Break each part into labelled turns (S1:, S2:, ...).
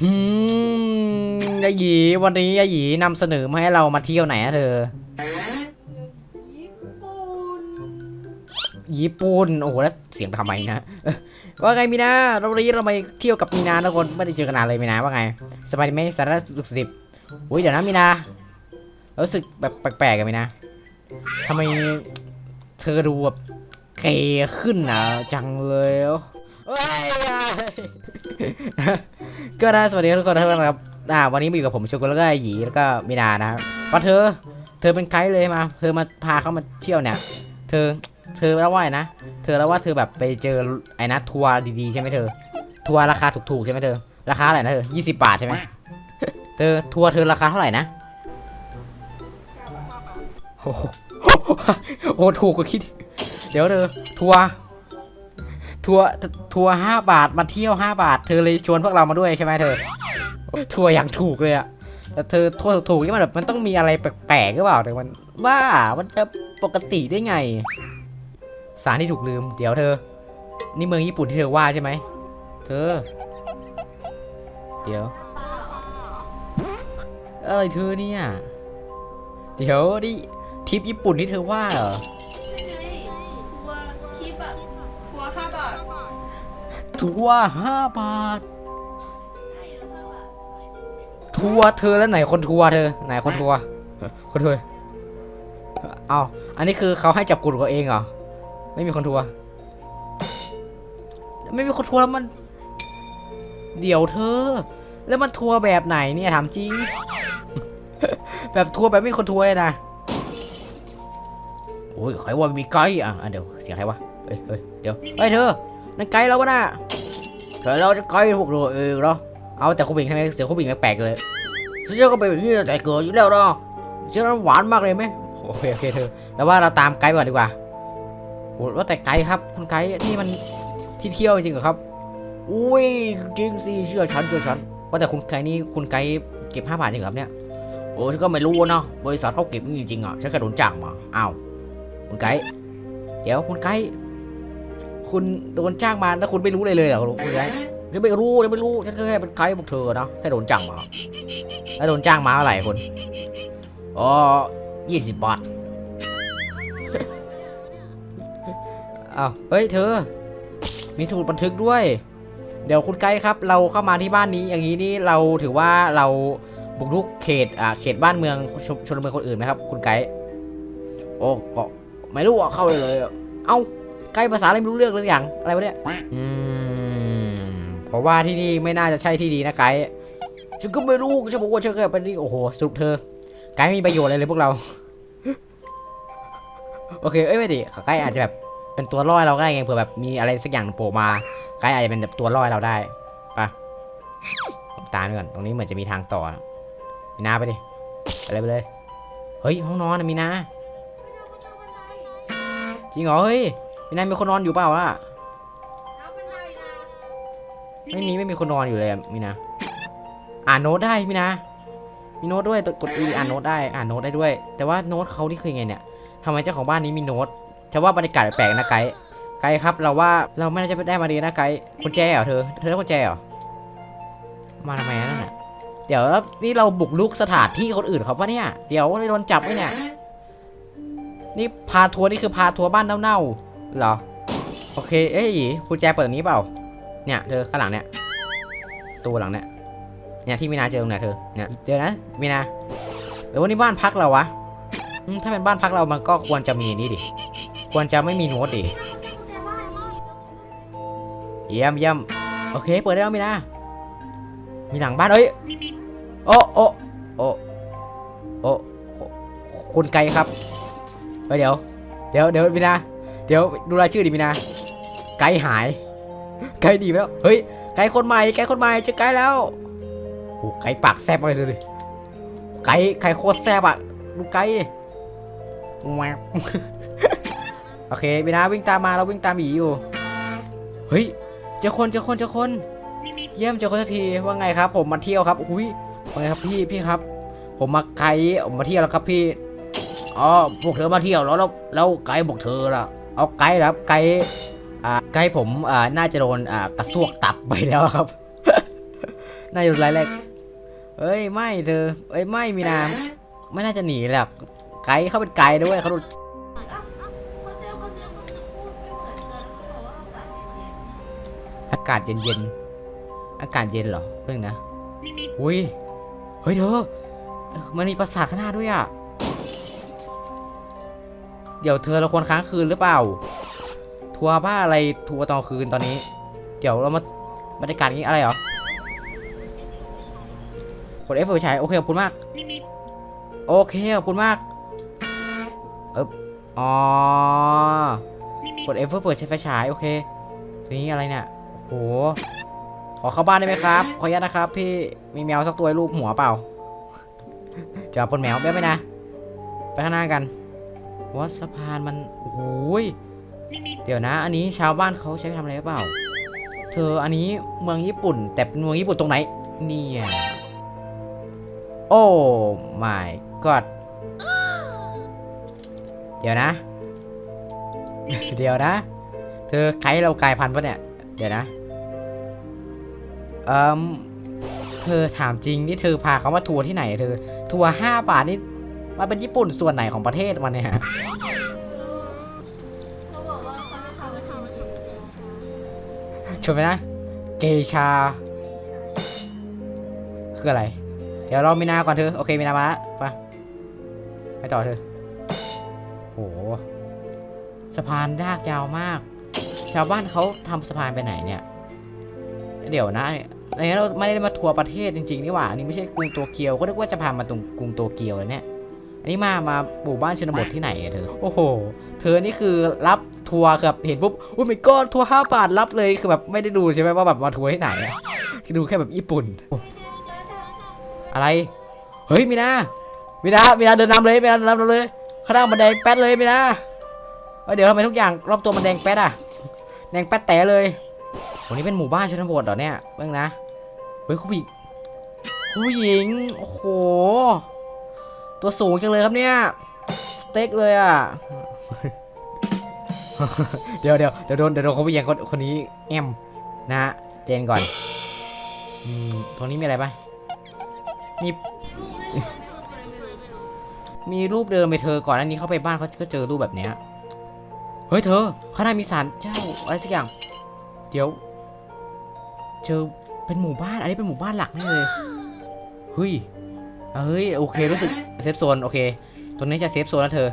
S1: หืมยายหยีวันนี้ยายหยีนำเสนอมาให้เรามาเที่ยวไหนอะเธอ
S2: ญี่ปุ่น
S1: ญี่ปุ่น โอ้โห แล้วเสียงทำไมนะเออว่าไงมีนาเราวันนี้เราไปเที่ยวกับมีนาทุกคนไม่ได้เจอกันนานเลยมีนาว่าไง สบายดีไหมสาระสุขสิบอุ้ยเดี๋ยวนะมีนารู้สึกแบบแปลกๆกันมีนาทำไมเธอดูแบบเกย์ขึ้นนะจังเลย เอ้ยก็ได้สวัสดีทุกคนทุกคนครับอ่าวันนี้มาอยู่กับผมโชกุนแล้วก็หยีแล้วก็มีนานะครับว่าเธอ เธอเป็นไกด์เลยมา เธอมาพาเขามาเที่ยวเนี่ย เธอ เธอแล้วว่านะ เธอแล้วว่าเธอแบบไปเจอไอ้นะทัวร์ดีๆใช่ไหมเธอ ทัวร์ราคาถูกๆใช่ไหมเธอ ราคาเท่าไหร่นะเธอยี่สิบบาทใช่ไหมเธอทัวร์เธอราคาเท่าไหร่นะโอ้โหโอถูกกว่าคิด เดี๋ยวเธอทัวร์ ทัวร์ทัวร์ห้าบาทมาเที่ยวห้าบาท เธอเลยชวนพวกเรามาด้วยใช่ไหมเธอ ทัวร์อย่างถูกเลยอะแต่เธอทัวร์ถูกนี่มันแบบมันต้องมีอะไรแปลกๆหรือเปล่าเดี๋ยวมันบ้ามันจะปกติได้ไง สารที่ถูกลืม เดี๋ยวเธอ นี่เมืองญี่ปุ่นที่เธอว่าใช่ไหม เธอ เดี๋ยวอะไรเธอเนี่ย เดี๋ยวนี่ทริปญี่ปุ่นที่เธอว่าเหรอ
S2: ทัวร์ห้าบาท
S1: ทัวร์เธอแล้วไหนคนทัวร์เธอ ไหนคนทัวร์คนทัวร์เอาอันนี้คือเขาให้จับกลุ่มเขาเองเหรอ ไม่มีคนทัวร์ไม่มีคนทัวร์แล้วมัน เดี๋ยวเธอ แล้วมันทัวร์แบบไหนเนี่ยถามจริง แบบทัวร์แบบไม่มีคนทัวร์เลยนะโอ้ยใครว่ามีไกด์อะอะเดี๋ยวเสียงใครวะเฮ้ยเฮ้ยเดี๋ยวเฮ้ยเธอนั่นไกด์แล้ววะน่ะ เธอเราจะไกด์พวกเราเองเหรอเอาแต่คุณบิงทำไมเสียงคุณบิงแปลกๆเลยเชื่อก็เป็นแบบนี้แต่เกิดอยู่แล้วเนาะเชื่อนั้นหวานมากเลยไหมโอเคโอเคเธอแต่ว่าเราตามไกด์ไปก่อนดีกว่าโหว่าแต่ไกด์ครับคุณไกด์นี่มันที่เที่ยวจริงเหรอครับ อุ้ยจริงสิเชื่อฉันเชื่อฉันว่าแต่คุณไกด์นี่คุณไกด์เก็บห้าบาทจริงเหรอครับเนี่ยโอ้ฉันก็ไม่รู้เนาะบริษัทเขาเก็บจริงๆอะฉันก็โดนจ้างมาอ้าวคุณไกด์เดี๋ยวคุณไกด์ คุณโดนจ้างมาแล้วคุณไม่รู้เลยเลยเหรอคุณไกด์ยังไม่รู้ยังไม่รู้ฉันแค่เป็นไกด์พวกเธอนะแค่โดนจ้างมาแล้วโดนจ้างมาเท่าไหร่คนอ๋อยี่สิบบาทอ้าวเฮ้ยเธอ มีสมุดบันทึกด้วย เดี๋ยวคุณไกด์ครับ เราเข้ามาที่บ้านนี้อย่างนี้นี่เราถือว่าเราบุกรุกเขตอ่าเขตบ้านเมืองชชนเมืองคนอื่นไหมครับ คุณไกด์โอ้ก็ไม่รู้อะเข้าเลยเลยเอ้า ไกด์ภาษาอะไรไม่รู้เรื่องเลยอย่างอะไรวะเนี่ยอืมเพราะว่าที่นี่ไม่น่าจะใช่ที่ดีนะไกด์ฉันก็ไม่รู้ฉันบอกว่าฉันแค่ไปนี่โอ้โหสรุปเธอ ไกด์ไม่มีประโยชน์อะไรเลยพวกเรา โอเคเอ้ยไม่ดิไกด์อาจจะแบบเป็นตัวล่อเราก็ได้ไงเผื่อแบบมีอะไรสักอย่างโผล่มาไกด์อาจจะเป็นแบบตัวล่อเราได้ไปะผมตามไปก่อนตรงนี้เหมือนจะมีทางต่อมีนาไปดิไปเลยไปเลย เฮ้ยห้องนอนมีนาจริงเหรอเฮ้ย มีนามีคนนอนอยู่เปล่าวะ
S2: เอาบันไดนะ
S1: ไม่มีไม่มีคนนอนอยู่เลยอะมีนาอ่านโน้ตได้มีนามีโน้ตด้วยกด E อ่านโน้ตได้อ่านโน้ตได้ด้วย แต่ว่าโน้ตเขานี่คือยังไงเนี่ยทำไมเจ้าของบ้านนี้มีโน้ตแต่ว่าบรรยากาศแปลกๆนะไกด์ไกด์ครับ เราว่าเราไม่น่าจะได้มาดีนะไกด์กุญแจเหรอเธอเธอได้กุญแจเหรอมาทำไมนั่นน่ะเดี๋ยวนี่เราบุกลุกสถานที่คนอื่นเขาปะเนี่ย เดี๋ยวเราโดนจับไหมเนี่ย นี่พาทัวร์นี่คือพาทัวร์บ้านเน่าๆ เหรอ โอเค เอ้ยกุญแจเปิดนี้เปล่า เนี่ยเธอข้างหลังเนี่ยตัวหลังเนี่ยเนี่ยที่มีนาเจอตรงไหนเธอเนี่ยเดี๋ยวนะมีนาเออวันนี้บ้านพักเราวะถ้าเป็นบ้านพักเรามันก็ควรจะมีนี่ดิควรจะไม่มีโน้ตดิเยี่ยมเยี่ยมโอเค เปิดได้แล้วมีนามีหลังบ้านเอ้ยโอ้โอ้โอ้โอ้คุณไกลครับเฮ้ยเดี๋ยว เดี๋ยวเดี๋ยวมีนา เดี๋ยวดูรายชื่อดิมีนาไกลหาย ไกด์ดีไหมแล้ว เฮ้ย ไกด์คนใหม่ ไกด์คนใหม่เจอไกด์แล้วโอ้ไกด์ปากแซบไปเลยดิ ไกด์ไกด์โคตรแซบอะดูไกด์ดิแหวกโอเคบีนาวิ่งตามมาเราวิ่งตามหมีอยู่ เฮ้ย เจอคนเจอคนเจอคน เยี่ยมเจอคนสักที ว่าไงครับ ผมมาเที่ยวครับ อุ้ยว่าไงครับพี่ พี่ครับ ผมมาไกด์ผมมาเที่ยวแล้วครับพี่อ๋อพวกเธอมาเที่ยวแล้วแล้วแล้วไกด์บอกเธอล่ะ เอาไกด์เหรอครับไกด์อ่าใกล้ผมอ่าน่าจะโดนอ่ากระซวกตับไปแล้วครับ น่าจะรายแรกเอ้ยไม่เธอ เอ้ยไม่มีนาไม่น่าจะหนีหรอกไกด์เขาเป็นไกด์ด้วยเขาดู
S2: อะอะคนเจอคนเจอคนเจอพูดไม่เหมือนกันเขาบอกว่าอากาศเย็น
S1: อากาศเย็นๆ อากาศเย็นเหรอเพิ่งนะ อุ้ย เฮ้ยเธอ มันมีปราสาทข้างหน้าด้วยอะ เดี๋ยวเธอเราควรค้างคืนหรือเปล่า ทัวร์บ้าอะไรทัวร์ตอนคืนตอนนี้ เดี๋ยวเรามาบรรยากาศอย่างนี้อะไรเหรอกด F ไปใช้โอเคขอบคุณมาก โอเคขอบคุณมากเอบอ๋อกด F เพื่อเปิดใช้ไฟฉายโอเคทีนี้อะไรเนี่ยโหขอเข้าบ้านได้ไหมครับ ขออนุญาตนะครับ พี่มีแมวสักตัวให้รูปหัวเปล่าจะเอาปนแมวไม่ไปนะ ไปข้างหน้ากัน วัดสะพานมันโอ้โหยเดี๋ยวนะ อันนี้ชาวบ้านเขาใช้ทำอะไรหรือเปล่า เธออันนี้เมืองญี่ปุ่น แต่เป็นเมืองญี่ปุ่นตรงไหน เนี่ยโอ้ my god เดี๋ยวนะ เดี๋ยวนะ เธอไกด์เรากลายพันธุ์ปะเนี่ย เดี๋ยวนะ เอ่มเธอถามจริงนี่เธอพาเขามาทัวร์ที่ไหนเธอ ทัวร์ห้าบาทนี่ มันเป็นญี่ปุ่นส่วนไหนของประเทศมันเนี่ยฮะ
S2: เขาบอกว่าเขาจะพาไปทำชิม
S1: ไหมนะ เกชา คืออะไร เดี๋ยวเรามีนาก่อนเธอ โอเคมีนามาละไปไปต่อเธอโหสะพานยากยาวมาก ชาวบ้านเขาทำสะพานไปไหนเนี่ย เดี๋ยวนะเนี่ยอันนี้เราไม่ได้มาทัวร์ประเทศจริงๆนี่หว่า อันนี้ไม่ใช่กรุงโตเกียว ก็นึกว่าจะพามาตรงกรุงโตเกียวเลยเนี่ย อันนี้มามาหมู่บ้านชนบทที่ไหนอะเธอ โอ้โห เธอนี่คือรับทัวร์แบบเห็นปุ๊บอุ้ยไม่ก็ทัวร์ห้าบาทรับเลยคือแบบไม่ได้ดูใช่ไหมว่าแบบมาทัวร์ที่ไหนอะคือดูแค่แบบญี่ปุ่น อะไร เฮ้ยมีนามีนามีนาเดินนำเลยมีนาเดินนำเราเลย ข้างหน้ามันแดงแป๊ดเลยมีนาเอ้ยเดี๋ยวทำไมทุกอย่างรอบตัวมันแดงแป๊ดอะแดงแป๊ดแต่เลยวันนี้เป็นหมู่บ้านชนบทเหรอเนี่ยเบ้างนะ เฮ้ยคุณผู้หญิงผู้หญิง โอ้โห ตัวสูงจังเลยครับเนี่ยสเต็กเลยอะเดี๋ยวเดี๋ยวเดี๋ยวโดนเดี๋ยวโดนเขาผู้หญิงคนคนนี้แอมนะฮะเจนก่อนอืมตรงนี้มีอะไรปะมีมีรูปเดิมไปเธอก่อนอันนี้เข้าไปบ้านเขาก็เจอรูปแบบเนี้ยเฮ้ยเธอข้างในมีศาลเจ้าอะไรสักอย่าง เดี๋ยว เจอเป็นหมู่บ้านอันนี้เป็นหมู่บ้านหลักแน่เลยเฮ้ย เฮ้ยโอเครู้สึกเซฟโซนโอเค ตรงนี้จะเซฟโซนแล้วเธอ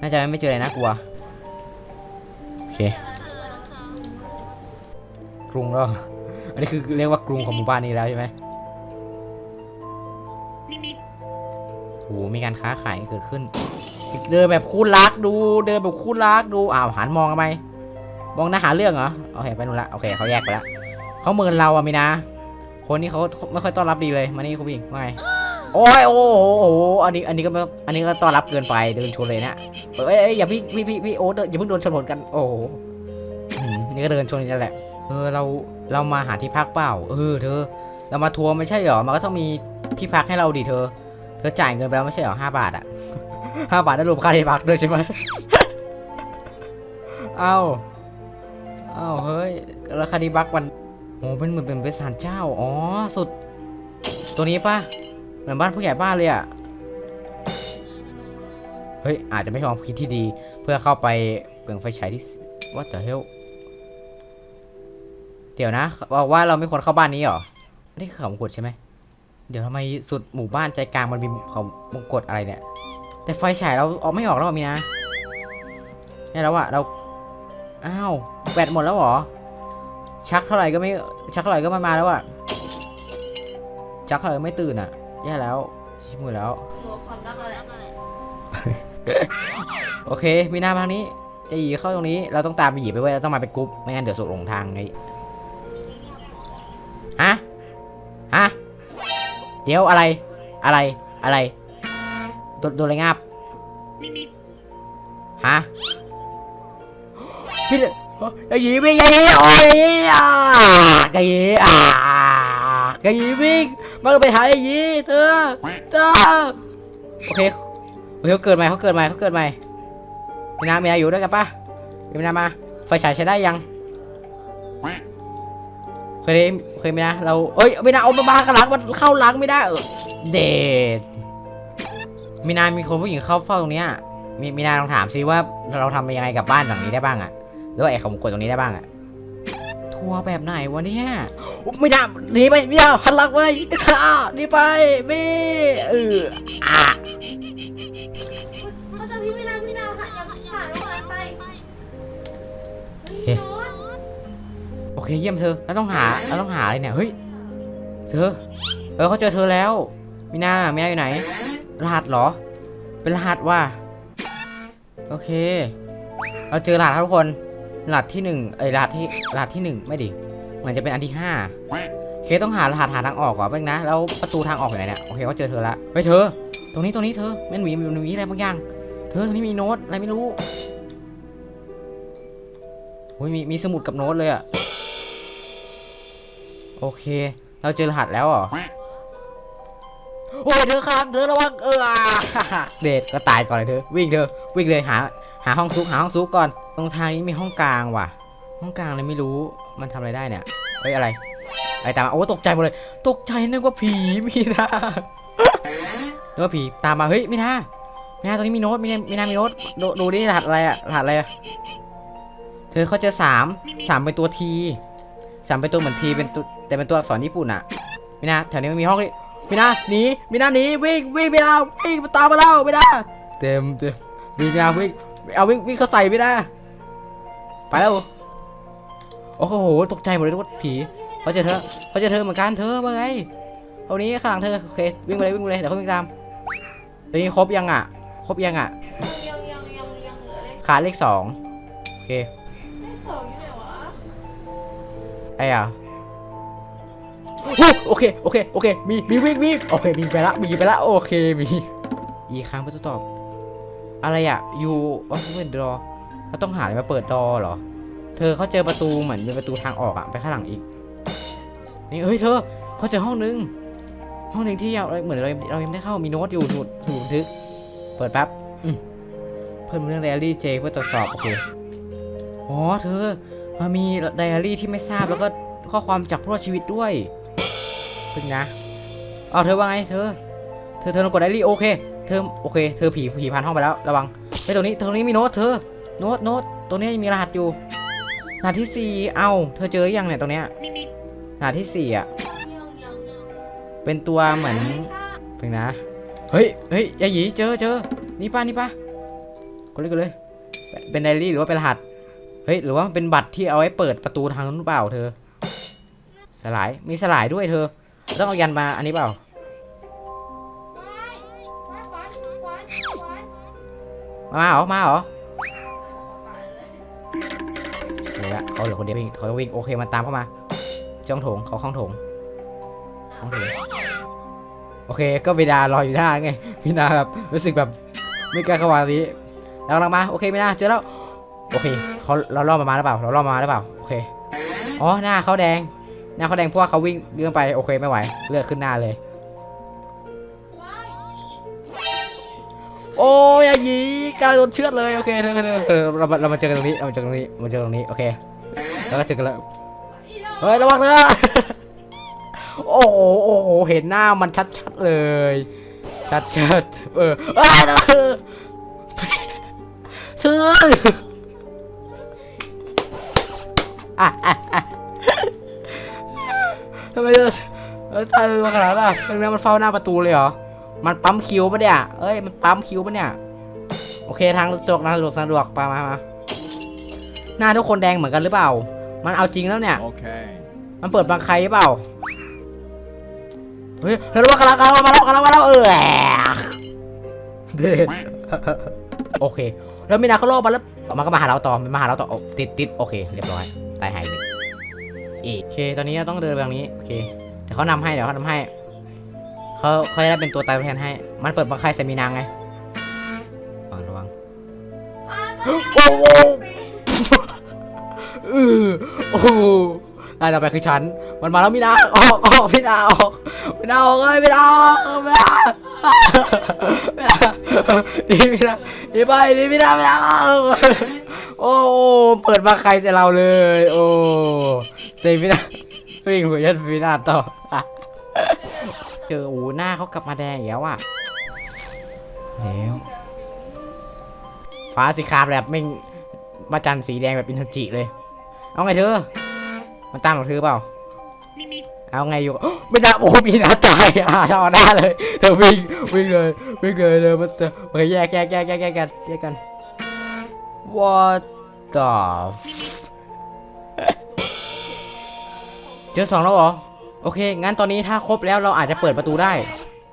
S1: น่าจะไม่เจออะไรน่ากลัว โอเค กรุงแล้ว อันนี้คือเรียกว่ากรุงของหมู่บ้านนี้แล้วใช่ไหมโหมีการค้าขายเกิดขึ้น เดินแบบคู่รักดู เดินแบบคู่รักดู อ้าวหันมองทำไม มองหน้าหาเรื่องเหรอ โอเคไปนู่นละ โอเคเขาแยกไปแล้วเขาเมินเราอะมีนาคนนี้เขาไม่ค่อยต้อนรับดีเลย มานี่คุณผู้หญิงว่าไง โอ้ยโอ้โหอันนี้อันนี้ก็ไม่อันนี้ก็ต้อนรับเกินไปเดินชนเลยนะเอ้ยเอ้ยอย่าพี่พี่พี่พี่โอ้เดินอย่าเพิ่งโดนชนผลกัน โอ้โหนี่ก็เดินชนกันแหละเออเราเรามาหาที่พักเปล่า เออเธอ เรามาทัวร์ไม่ใช่เหรอมันก็ต้องมีที่พักให้เราดิเธอ เธอจ่ายเงินไปแล้วไม่ใช่เหรอห้าบาทอะห้าบาทได้รวมค่าที่พักด้วยใช่ไหมเอ้าเอ้าเฮ้ยแล้วค่าที่พักมันโอ้เป็นเหมือนเป็นเป็นศาลเจ้า อ๋อ สุด ตัวนี้ปะ เหมือนบ้านผู้ใหญ่บ้านเลยอะเฮ้ย อาจจะไม่ใช่ความคิดที่ดี เพื่อเข้าไปเปลืองไฟฉายที่ What the hell เดี๋ยวนะบอกว่าเราไม่ควรเข้าบ้านนี้หรอ นี่คือเขามงกุฎใช่ไหม เดี๋ยวทำไมสุดหมู่บ้านใจกลางมันมีเขามงกุฎอะไรเนี่ย แต่ไฟฉายเราออกไม่ออกแล้วมีนะนี่แล้วอะเรา อ้าว แบตหมดแล้วหรอ ชักเท่าไหร่ก็ไม่ ชักเท่าไหร่ก็ไม่มาแล้วอะชักเท่าไหร่ไม่ตื่นอะ แย่แล้วชิบมือแล้ว
S2: หัวความรักอะไร
S1: โอเค มีหน้ามาทางนี้จะหยีเข้าตรงนี้ เราต้องตามไปหยีไปเว้ยเราต้องมาเป็นกรุ๊ป ไม่งั้นเดี๋ยวสุดหลงทางไงฮะ ฮะ เดี๋ยวอะไร อะไร อะไร โดนโดนอะไรงับฮะ พี่เลยไอ้หยีวิ่งไอ้หยีโอ้ยอะไอ้หยีอะไอ้หยีวิ่ง มันก็ไปหาไอ้ยีเธอเธอโอเคเฮ้ยเขาเกิดใหม่เขาเกิดใหม่เขาเกิดใหม่มีนามีนาอยู่ด้วยกันปะมีนามา ไฟฉายใช้ได้ยังเคยได้เคยไหมนะเราเอ้ยม่นาเอามาบางกันหลังมันเข้าหลังไม่ได้เออเดดมีนามีคนผู้หญิงเข้าเฝ้าตรงเนี้ยมีมีนาลองถามซิว่าเราทำยังไงกับบ้านหลังนี้ได้บ้างอะหรือว่าไอ้ขมกดตรงนี้ได้บ้างอะ ทัวร์แบบไหนวะเนี่ยไม่ได้หนีไปไม่ได้หันลังไปอ่าหนีไปไม่เอออะ
S2: เขาจะพี่ไม่นาพี่นาค่ะยังผ่านผ่านไปโน้ต
S1: โอเคเยี่ยมเธอเราต้องหาเราต้องหาอะไรเนี่ยเฮ้ยเธอเออเขาเจอเธอแล้วมีนามีนาอยู่ไหน รหัสเหรอ เป็นรหัสว่าโอเค เราเจอรหัสครับทุกคน รหัสที่หนึ่งเอ้รหัสที่รหัสที่หนึ่งไม่ดิเหมือนจะเป็นอันที่ห้าโอเคต้องหารหัสหาทางออกก่อนแป๊บนึงนะแล้วประตูทางออกอยู่ไหนเนี่ยโอเคเขาเจอเธอละเฮ้ยเธอ ตรงนี้ตรงนี้เธอแมันมีมันมีอะไรบางอย่าง เธอตรงนี้มีโน้ตอะไรไม่รู้โอ้ยมีมีสมุดกับโน้ตเลยอะโอเค เราเจอรหัสแล้วเหรอโอ้ยเธอครับเธอระวังเออเด็ดก็ตายก่อนเลยเธอวิ่งเธอวิ่งเลยหา หาห้องซุกหาห้องซุกก่อน ตรงทางนี้มีห้องกลางว่ะ ห้องกลางเลยไม่รู้มันทำอะไรได้เนี่ยเฮ้ยอะไรอะไรตามมาโอ้ตกใจหมดเลย ตกใจนึกว่าผีมีนะนึกว่าผีตามมาเฮ้ยไม่น่าไม่น่าตรงนี้มีโน้ตมีนามีนามีโน้ตดูดูดิรหัสอะไรอะรหัสอะไรอะเธอเขาเจอสามสามเป็นตัวทีสามเป็นตัวเหมือนทีเป็นตัวแต่เป็นตัวอักษรญี่ปุ่นอะไม่น่าแถวนี้มันมีห้องนี่ไม่น่าหนีไม่น่าหนีวิ่งวิ่งไม่น่าวิ่งตามมาแล้วไม่น่าเต็มเต็มวิ่งไม่น่าวิ่ง เอาวิ่งวิ่งเข้าใส่ไม่น่าไปแล้วโอ้โหตกใจหมดเลยนึกว่าผีเขาเจอเธอเขาเจอเธอเหมือนกันเธอว่าไงเอานี้ข้างหลังเธอโอเควิ่งไปเลยวิ่งไปเลยเดี๋ยวเขาวิ่งตามตอนนี้ครบยังอะครบยังอะ
S2: ยังยังยังยังเหลือเลข
S1: ขาดเลขสองโอเค
S2: เลขสองอยู่ไหนวะ
S1: ไอ้อะโอเคโอเคโอเคมีมีวิ่งวิ่งโอเคมีไปละมีไปละโอเคมีอีกครั้งเพื่อทดสอบ อะไรอะอยู่ว่าเป็นดอเราต้องหาอะไรมาเปิดดอเหรอ เธอเขาเจอประตูเหมือนเป็นประตูทางออกอะไปข้างหลังอีก นี่เฮ้ยเธอเขาเจอห้องนึง ห้องหนึ่งที่เราเหมือนเราเรายังไม่ได้เข้ามีโน้ตอยู่สมุดสมุดบันทึก เปิดแป๊บเพิ่มเรื่องไดอารี่เจเพื่อตรวจสอบโอเคอ๋อเธอมันมีไดอารี่ที่ไม่ทราบแล้วก็ข้อความจากผู้รอดชีวิตด้วยพึ่งนะเอาเธอว่าไงเธอ เธอเธอลองกดไดรี่โอเค เธอโอเค เธอผีผีพันห้องไปแล้วระวังไอตรงนี้ตรงนี้มีโน้ตเธอ โน้ตโน้ตตรงนี้มีรหัสอยู่รหัสที่สี่เอ้าเธอเจอยังเนี่ยตรงเนี้ยรหัสที่สี่อะเป็นตัวเหมือนเพิ่งนะ เฮ้ยเฮ้ยยายหยีเจอเจอนี่ป้านี่ป้ากดเลยกดเลย เป็นไดรี่หรือว่าเป็นรหัส เฮ้ยหรือว่าเป็นบัตรที่เอาไว้เปิดประตูทางนู้นเปล่าเธอ สลายมีสลายด้วยเธอต้องเอายันมาอันนี้เปล่า มาเหรอ มาเหรอเหลือเขาเหลือคนเดียววิ่งเขาวิ่งโอเคมันตามเข้ามาจ้องโถงเขาข้องโถงข้องโถงโอเค ก็เวลารออยู่หน้าไงพีนาแบบรู้สึกแบบไม่กล้าเข้ามาตรงนี้แล้วเรามาโอเคไม่น่าเจอแล้วโอเคเขาเราล่อมามาหรือเปล่าเราล่อมาหรือเปล่าโอเคอ๋อหน้าเขาแดงหน้าเขาแดงเพราะว่าเขาวิ่งเรื่องไปโอเคไม่ไหวเลือดขึ้นหน้าเลย โอ้ยอย่าหยีกำลังโดนเชือดเลยโอเคเธอเธอเธอเรามาเรามาเจอกันตรงนี้เรามาเจอกันตรงนี้มาเจอกันตรงนี้โอเคแล้วก็เจอกันแล้วเฮ้ยระวังนะโอ้โหโอ้โหเห็นหน้ามันชัดๆเลย ชัดๆเอออ้าวเธอเธออะทำไมเธอเออตายมาขนาดนั้นอะตรงนี้มันเฝ้าหน้าประตูเลยเหรอ มันปั๊มคิวปะเนี่ย เอ้ย มันปั๊มคิวปะเนี่ย โอเค ทางสะดวกทางสะดวกทางสะดวกไปมามาหน้าทุกคนแดงเหมือนกันหรือเปล่า มันเอาจริงแล้วเนี่ย
S3: Okay.
S1: มันเปิดบางใครหรือเปล่า เฮ้ยเฮ้ยระวังกำลังกำลังมาแล้วกำลังมาแล้วเออแหกเด็ดโอเค แล้วมีนาเขาล่อมาแล้วมันก็มาหาเราต่อมันมาหาเราต่อโอ้ติดติดโอเค เรียบร้อย ตายหายหนึ่งอีกโอเค ตอนนี้เราต้องเดินไปทางนี้ โอเค เดี๋ยวเขานำให้ เดี๋ยวเขานำให้ เขาเขาจะได้เป็นตัวตายตัวแทนให้ มันเปิดบางใครใส่มีนางไงระวังระวังโอ้โหเออโอ้โหได้ต่อไปคือฉัน มันมาแล้วมีนาออกออกมีนาออกมีนาออกเลยมีนาออกมีนามีนาดีมีนาดีไปดีมีนามีนาโอ้เปิดมาใครจะเราเลย โอ้เซมีนาวิ่งหัวยันฟีนาต่อ เจอโอ้หน้าเขากลับมาแดงอีกแล้วอะแล้วฟ้าสีครามแบบไม่งมาจันทร์สีแดงแบบอินทจิเลย เอาไงเธอ มันตามของเธอเปล่า
S3: มีมี
S1: เอาไงอยู่ไม่น่าโอ้มีน้าตายอะเอาหน้าเลยเธอวิ่งวิ่งเลยวิ่งเลยเลยมันจะเฮ้ยแยกแยกแยกแยกแยกกันแยกกัน what the f- เจอสองแล้วเหรอ โอเค งั้นตอนนี้ถ้าครบแล้วเราอาจจะเปิดประตูได้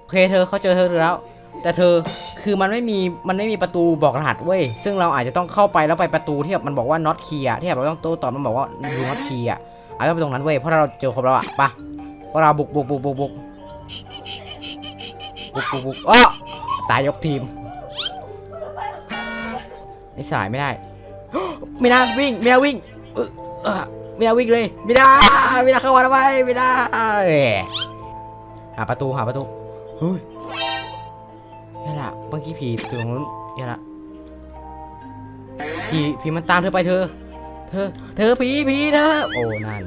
S1: โอเคเธอเขาเจอเธอแล้ว แต่เธอคือมันไม่มีมันไม่มีประตูบอกรหัสเว้ย ซึ่งเราอาจจะต้องเข้าไปแล้วไปประตูที่แบบมันบอกว่า not key อะที่แบบเราต้องโต้ตอบมันบอกว่า do not key อะอาจจะต้องไปตรงนั้นเว้ย เพราะเราเจอครบแล้วอะไปะเพราะเราบุกบุกบุกบุกบุกบุกบุกบุกอ้อตายยกทีมไม่สายไม่ได้ไม่น่าวิ่งไม่น่าวิ่งเออ ไม่น่าวิ่งเลยไม่ได้ไม่น่าเข้ามาทำไมไม่ได้หาประตูหาประตูเฮ้ยนี่ละเมื่อกี้ผีตรงนู้นนี่ละผีผีมันตามเธอไปเธอ เธอ เธอผีผีเธอโอ้นั่น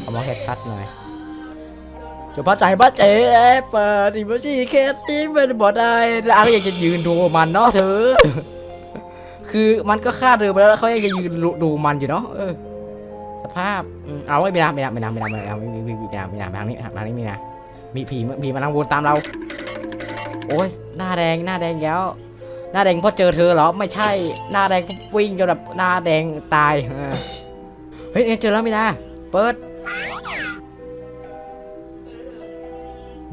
S1: เอามาแค่ชัดหน่อยจะพาใจบ้าเจ๊เปิดอีโมจิเคสที่เป็นบอดได้แล้วอาก็ยังจะยืนดูมันเนาะเธอ คือมันก็ฆ่าเธอไปแล้วเขายังจะยืนดูมันอยู่เนาะ สภาพเอาไว้ไม่ได้ไม่ได้ไม่ได้ไม่ได้ไม่ได้ไม่ได้ไม่ได้ไม่ได้ไม่ได้ทางนี้ทางนี้มีนะมีผีผีมันลังวนตามเรา โอ้ยหน้าแดงหน้าแดงแล้ว หน้าแดงเพราะเจอเธอเหรอไม่ใช่หน้าแดงวิ่งจนแบบหน้าแดงตายเฮ้ยเนี่ยเจอแล้วไม่ได้เปิด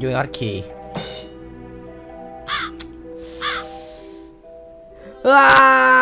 S1: ยูนอตคีว้า